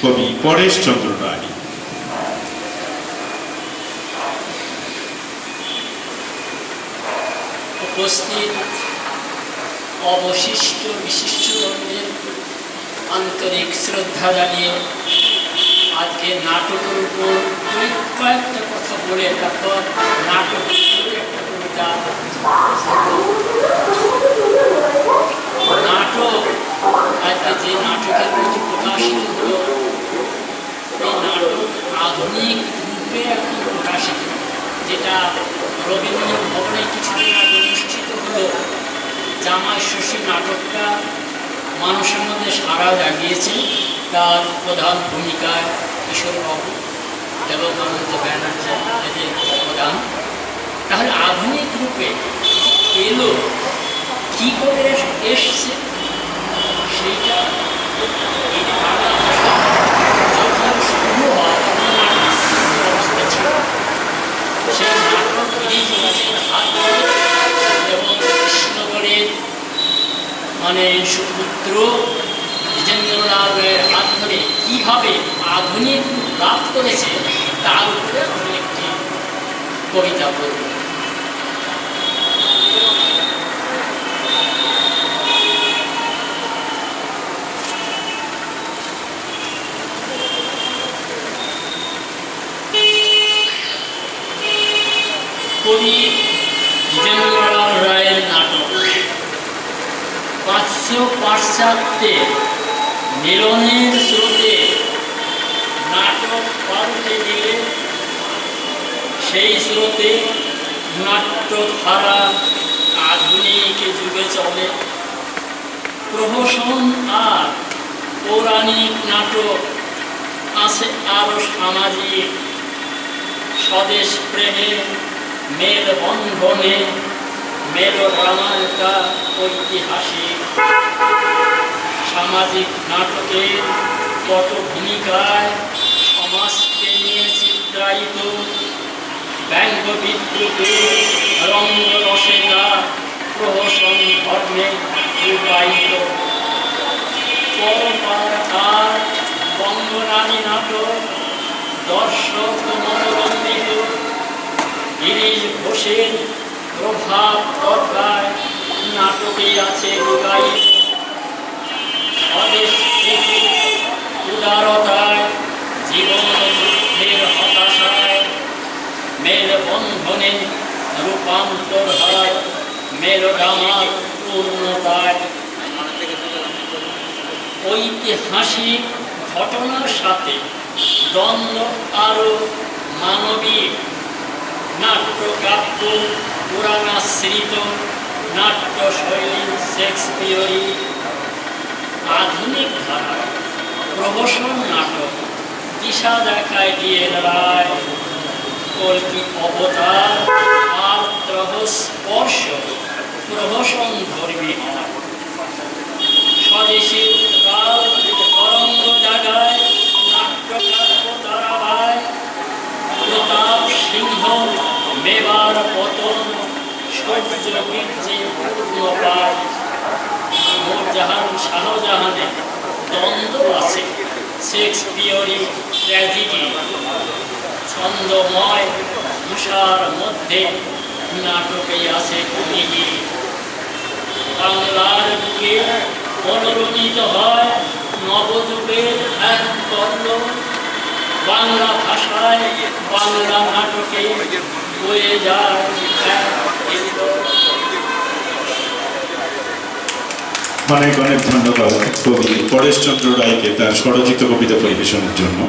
কবি পরেশ চন্দ্র রায়। উপস্থিত অবশিষ্ট বিশিষ্টজনদের আন্তরিক শ্রদ্ধা জানিয়ে আজকে নাটকের উপর কয়েক কয়েকটা কথা বলে তারপর নাটক একটা কবিতা নাটক আজকে যে নাটকের প্রতি প্রকাশিত হলো এই নাটক আধুনিক রূপে এখন প্রকাশিত, যেটা রবীন্দ্র ভবনে কিছুদিন আগে অনুষ্ঠিত হলো। জামাই শশী নাটকটা মানুষের মধ্যে সাড়া জাগিয়েছে। তার প্রধান ভূমিকায় কিশোরবাবু, দেবকানন্দ ব্যানার্জি এদের প্রধান তাহলে আধুনিক রূপে এলো কী করে এসছে মানে সুপুত্র দ্বিজেন্দ্রলালের হাত ধরে কীভাবে আধুনিক লাভ করেছে, তার উপরে আমি একটি কবিতা বলব কবি দ্বিজেন্দ্রলাল রায়ের নাটক। পাঁচশো পাশ্চাত্যে, মিলনের স্রোতে নাটক পাল্টে দিলে, সেই স্রোতে নাট্যধারা আধুনিক যুগে চলে। প্রহসন আর পৌরাণিক নাটক আছে আরও সামাজিক, স্বদেশ প্রেমে মেল বন্ধনে মেলোড্রামাটা ঐতিহাসিক সামাজিক নাটকের কত ভূমিকায় সমাজকে নিয়ে চিত্রায়িত ব্যঙ্গ বিদ্রুপে রঙ্গরসেরা প্রহসন ধর্মে রূপায়িত পরপার বঙ্গরানী নাটক দর্শক মনোরঞ্জিত গিরিশ ঘোষের প্রভাব দরকার আছে লুকায়িত উদারতায় জীবন যুদ্ধের হতাশায়। মেল বন্ধনে রূপান্তর হয় মেলোড্রামার পূর্ণতায়। ঐতিহাসিক ঘটনার সাথে দ্বন্দ্ব আরও মানবিক। নাট্যকাব্য পুরাণাশ্রিত নাট্যশৈলী শেক্সপিয়রি আধুনিক ধারা প্রহসন নাটক দিশা দেখায় দিয়ে রায় কল্কি অবতার? পূর্ণ পায় নূরজাহান শাহজাহানে দ্বন্দ্ব আছে শেক্সপিয়রি ট্র্যাজেডি, ছন্দময় তুষার মধ্যে নাটকে আছে কমিটি বাংলার বুকে মনোরঞ্জিত হয় নবযুগের এক পর্ব বাংলা ভাষায় বাংলা নাটকে বয়ে যায়। অনেক অনেক ধন্যবাদ কবি পরেশচন্দ্র রায়কে তার স্বরচিত কবিতা পরিবেশনের জন্য।